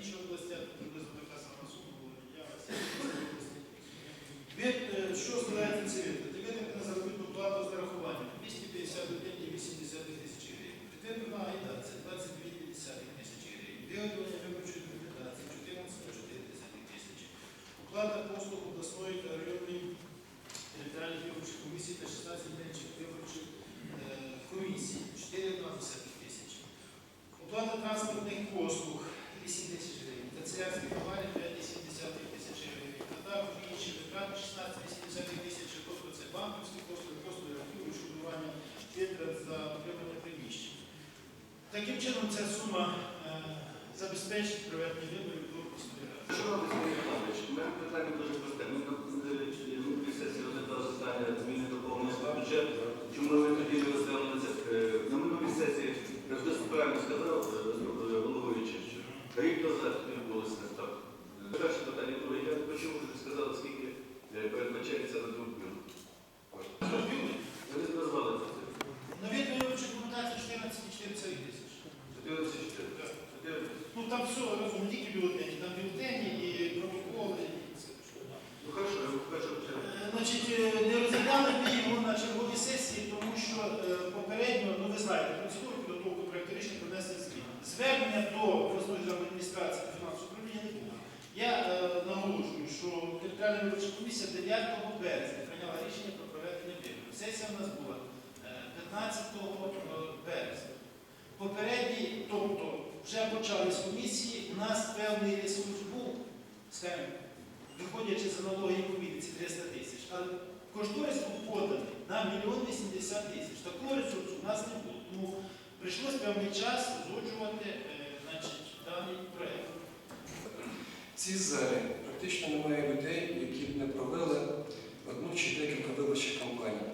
інші області приблизно така сама сума була. Я. Від е, що складається цивільно? Цивільник на заробітну плату з нарахуванням 251,8 тисячі гривень. АІДА це 22,2 тисячі гривень. Виготовлення виборчої документації 14,4 тисячі. Оплата послуг обласної та районної територіальних виборчих комісій та 16 менших виборчих е, комісій 4,2 тисячі. Оплата транспортних послуг 8 тисяч гривень. Канцелярські товари 5,7 тисяч гривень. А також інші витрати 16,8 тисяч. Тобто це банківські послуги, послуги архіву, шкодування витрат за отримання приміщень. Таким чином ця сума е, забезпечить проведення виборів до ради. Шановний Сергій Іванович, у мене питання дуже просте. Ми на сесії розглядали питання зміни до повного бюджету. Чому ми тоді не розглянули це? Е, На минулій сесії я ж досить правильно сказав е, головуючий, що рік назад відбулося так. Е, Перше питання друге. Я не почув, що ви сказали, скільки е, на друг бюро. Ви не назвали це. На виборчу документацію 14,4 тисяч. 14 Ну там все разом, не тільки бюлетені, там бюлетені і протоколи. і все. Ну хорошо, я хочу Е, Значить, е, не розглядали ми його на черговій сесії, тому що е, попередньо, ну ви знаєте, процедуру підготовку проєкту рішення принесли зміни. Звернення до обласної державної адміністрації та фінансового управління не було. Я е, наголошую, що територіальна виборча комісія 9 березня прийняла рішення про проведення виборів. Сесія в нас була е, 15 березня. Попередній, тобто вже почались комісії, у нас певний ресурс був, скажімо, виходячи з аналогії комісії, це 300 тисяч. Але кошторис був поданий на 1 мільйон 80 тисяч. Такого ресурсу у нас не було. Тому прийшлось певний час узгоджувати е, даний проєкт. Цій залі практично немає людей, які б не провели одну чи декілька виборчих кампаній.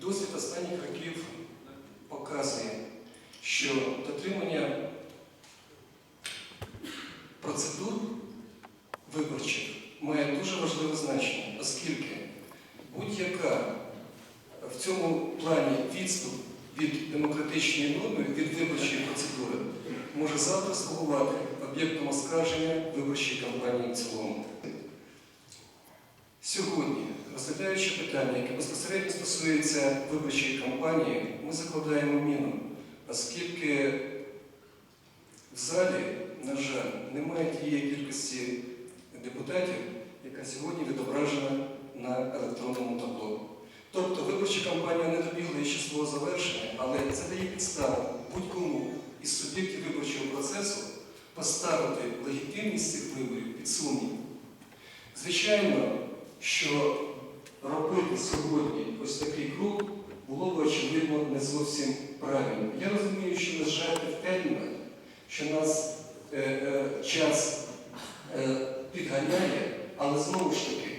Досвід останніх років показує, що дотримання процедур виборчих має дуже важливе значення, оскільки будь-яка в цьому плані відступ від демократичної норми, від виборчої процедури може завтра слугувати об'єктом оскарження виборчої кампанії в цілому. Сьогодні, розглядаючи питання, яке безпосередньо стосується виборчої кампанії, ми закладаємо міну, оскільки в залі, на жаль, немає тієї кількості депутатів, яка сьогодні відображена на електронному табло. Тобто виборча кампанія не добігла ще свого завершення, але це дає підставу будь-кому із суб'єктів виборчого процесу поставити легітимність цих виборів під сумнів. Звичайно, що робити сьогодні ось такий крок було б, очевидно, не зовсім правильно. Я розумію, що нас жарти в термінах, що нас е, е, час е, підганяє, але знову ж таки,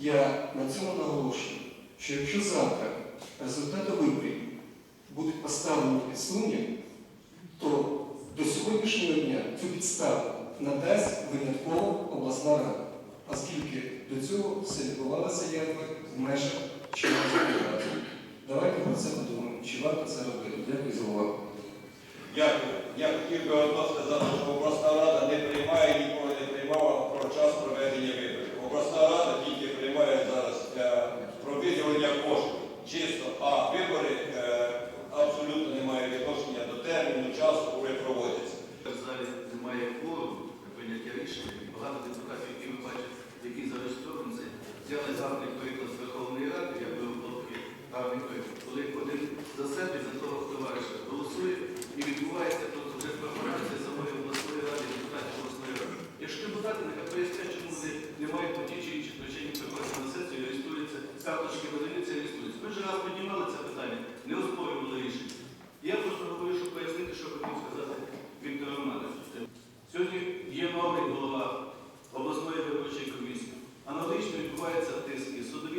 я на цьому наголошую, що якщо завтра результати виборів будуть поставлені під сумнів, то до сьогоднішнього дня цю підставу надасть винятково обласна рада, оскільки до цього все відбувалося якби в межах чинного законодавства. Давайте про це подумаємо, чи варто це робити. Дякую за увагу. Дякую. Я хотів би одно сказати, що обласна рада не приймає, ніколи не приймала про час проведення виборів. Обласна рада тільки приймає зараз для про виділення коштів чисто, а вибори е, абсолютно не мають відношення до терміну, часу, коли проводяться. В залі немає кворуму на прийняття рішення. І Багато депутатів, які ви бачите, які зареєстровані, це взяли гарний приклад з Верховної Ради, я великий гарний приклад, коли один за себе, за того товариша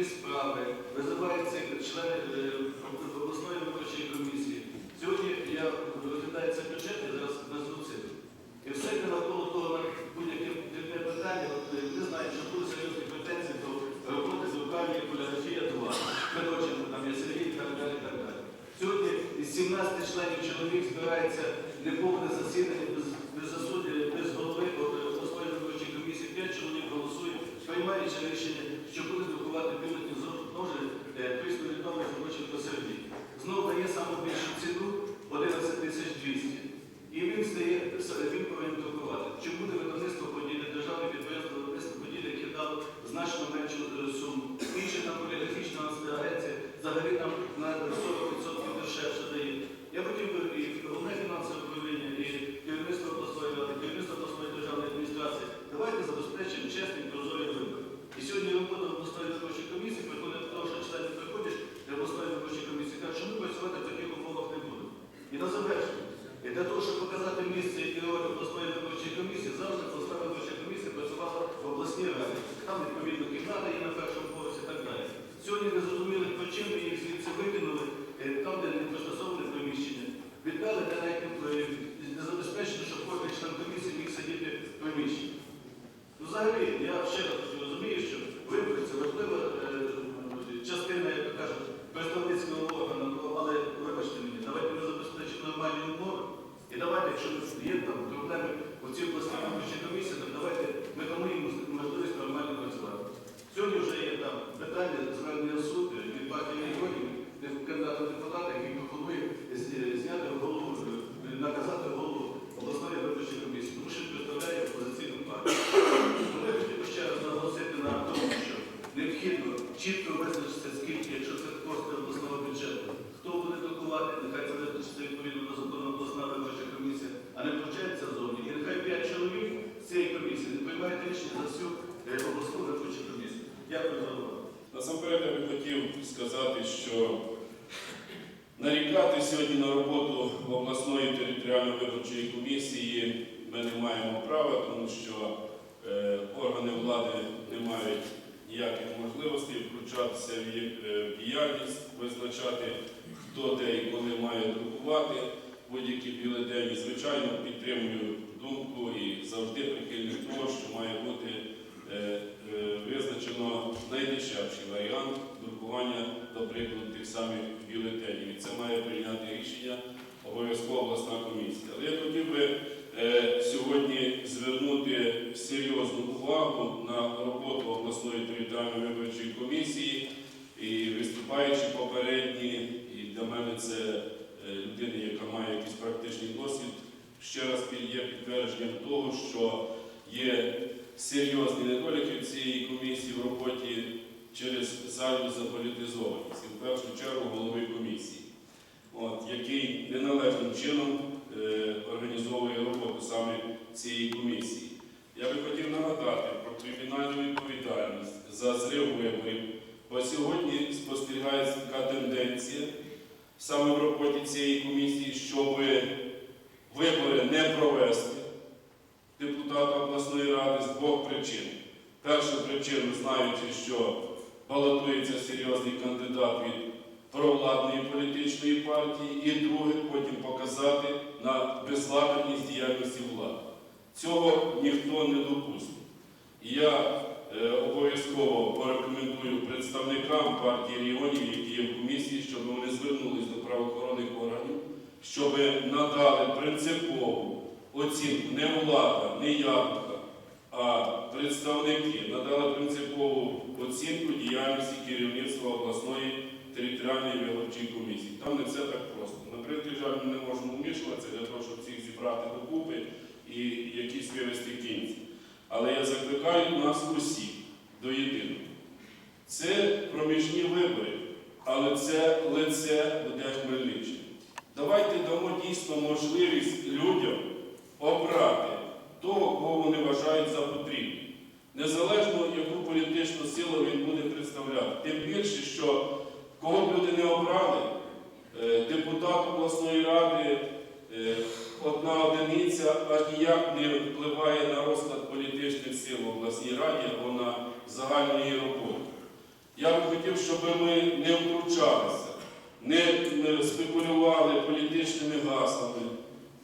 і справи, визиваються члени е, обласної виборчої комісії. Сьогодні я розглядаю цей бюджет і зараз везу цифри. І все навколо того будь-яке дрібне питання, е, не знаю, що були серйозні претензії до роботи з руками поліграфія 2. Короче, там є Сергій і так далі. так далі. Сьогодні із 17 членів чоловік збирається неповне засідання без, без засуддя, без голови е, обласної виборчої комісії, 5 чоловік голосує, приймаючи рішення що буде друкувати бюлетні теж е, того, що хоче посередніх. Знову дає саме більшу ціну 11 тисяч 200. І він здає, він повинен друкувати. Чи буде видавництво поділля, державне підприємство видавництво поділля, яке дало значно меншу е, суму. Інше там політична агенція взагалі нам на 40% дешевше дає. Я хотів Там відповідно кімната є на першому поверсі і так далі. Сьогодні незрозумілих причин ми їх звідси викинули, е, там, де не пристосоване приміщення. Віддали, де навіть е, не забезпечено, щоб кожен член комісії міг сидіти в приміщенні. Ну, взагалі, я ще раз розумію, що вибори це важлива е, частина, як то кажуть, представницького органу, ну, але вибачте мені, давайте ми забезпечимо нормальні умови. І давайте, якщо є там проблеми у цій обласній виборчій комісії, то давайте ми дамо їм можливість нормально працювати. Сьогодні вже є там питання звернення в суд від партії регіонів, де кандидат у депутати, який пропонує з- зняти голову, е, наказати голову обласної виборчої комісії, тому що він представляє опозиційну партію. Тому я хотів би ще раз наголосити на тому, що необхідно чітко визначитися, скільки, якщо це кошти обласного бюджету, хто буде друкувати, нехай це визначиться відповідно до закону обласна виборча комісія, а не вручається зовні. І нехай п'ять чоловік з цієї комісії не приймають рішення за всю е, обласну виборчу комісію. Дякую за увагу. Насамперед я би хотів сказати, що нарікати сьогодні на роботу обласної територіальної виборчої комісії ми не маємо права, тому що е, органи влади не мають ніяких можливостей включатися в е, діяльність, визначати, хто де і коли має друкувати будь-які бюлетені. Звичайно, підтримую думку і завжди прихильник того, що має бути е, е, визначено найдешевший варіант друкування, до прикладу, тих самих бюлетенів. І це має прийняти рішення обов'язково обласна комісія. Але я хотів би е, сьогодні звернути серйозну увагу на роботу обласної територіальної виборчої комісії і виступаючи попередні, і для мене це е, людина, яка має якийсь практичний досвід, ще раз є підтвердженням того, що є серйозні недоліки цієї комісії в роботі через зайву заполітизованість, і в першу чергу голови комісії, от, який неналежним чином е, організовує роботу саме цієї комісії. Я би хотів нагадати про кримінальну відповідальність за зрив виборів, бо сьогодні спостерігається така тенденція саме в роботі цієї комісії, щоб вибори не провести депутата обласної ради з двох причин. Перша причина, знаючи, що балотується серйозний кандидат від провладної політичної партії, і друге, потім показати на безладність діяльності влади. Цього ніхто не допустить. Я обов'язково порекомендую представникам партії регіонів, які є в комісії, щоб вони звернулись до правоохоронних органів, щоб надали принципову оцінку не влада, не яблука, а представники надали принципову оцінку діяльності керівництва обласної територіальної виборчої комісії. Там не все так просто. На превеликий жаль, ми не можемо вмішуватися для того, щоб всіх зібрати докупи і якісь вивести кінці. Але я закликаю нас усіх до єдиного. Це проміжні вибори, але це лице буде Хмельниччини. Давайте дамо дійсно можливість людям обрати того, кого вони вважають за потрібне. Незалежно, яку політичну силу він буде представляти. Тим більше, що кого б люди не обрали, е, депутат обласної ради, одна одиниця, аж ніяк не впливає на розклад політичних сил в обласній раді або на загальну її роботу. Я би хотів, щоб ми не втручалися, не спекулювали політичними гаслами,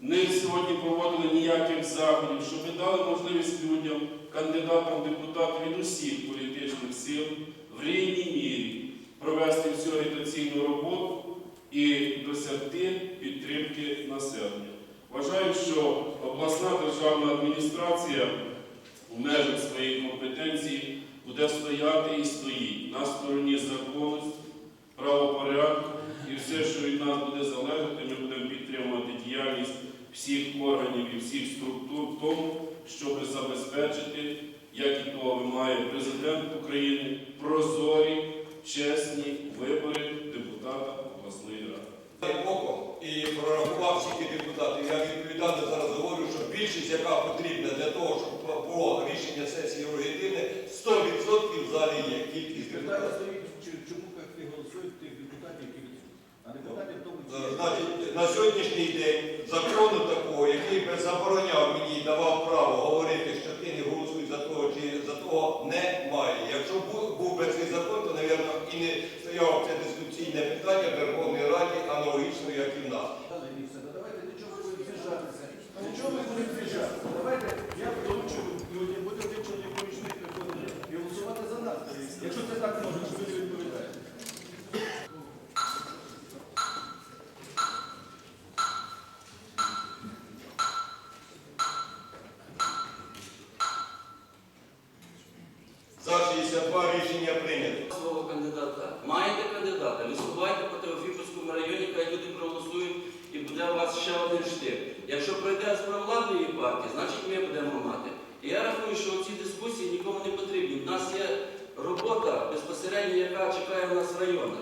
не сьогодні проводили ніяких заходів, щоб ми дали можливість людям, кандидатам в депутати від усіх політичних сил в рівній мірі провести всю агітаційну роботу і досягти підтримки населення. Вважаю, що обласна державна адміністрація в межах своєї компетенції буде стояти і стоїть на стороні законності, правопорядку і все, що від нас буде залежати, ми будемо підтримувати діяльність всіх органів і всіх структур в тому, щоб забезпечити, як і того вимагає президент України, прозорі, чесні вибори депутата обласної ради. боком і прорахував всіх депутатів. Я відповідально зараз говорю, що більшість, яка потрібна для того, щоб було рішення сесії легітимне, 100% в залі є кількість депутатів. чому як не голосують тих депутатів, які. А депутатів в тому числі. Значить, на сьогоднішній день закону такого, який би забороняв мені і давав право говорити, що ти не голосуй за того чи за того, немає. Якщо був, був би цей закон, то, мабуть, і не стояло це дискусійне питання в Верховній Раді аналогічно, як і в нас. Все, давайте нічого не з'їжджатися. Нічого не з'їжджатися. Давайте я доручу людям, буде приходить і голосувати за нас. Якщо це так можна, що ви відповідаєте. За 62 рішення прийнято. свого кандидата. Маєте кандидата, висувайте по Теофіпольському районі, хай люди проголосують і буде у вас ще один штик. Якщо пройде з провладної партії, значить ми будемо мати. І я рахую, що ці дискусії нікому не потрібні. У нас є робота безпосередньо, яка чекає в нас в районах.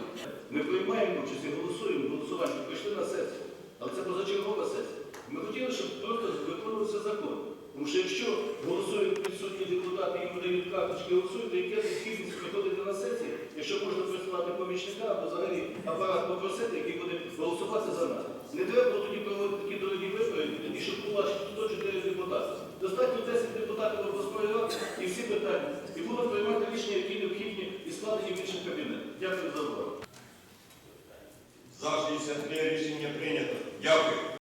Ми приймаємо участь і голосуємо, голосування, прийшли на сесію. Але це позачергова сесія. Ми хотіли, щоб просто виконувався закон. Тому що якщо голосують підсудні депутати і люди від карточки голосують, то яке необхідність приходити на сесію, якщо можна прислати помічника або взагалі апарат попросити, який буде голосувати за нас. Не треба було тоді такі дорогі вибори, тоді щоб було аж 104 депутати. Достатньо 10 депутатів обласної ради і всі питання. І будуть приймати рішення, які необхідні і складені в інших кабінетах. Дякую за увагу. За 63 рішення прийнято. Дякую.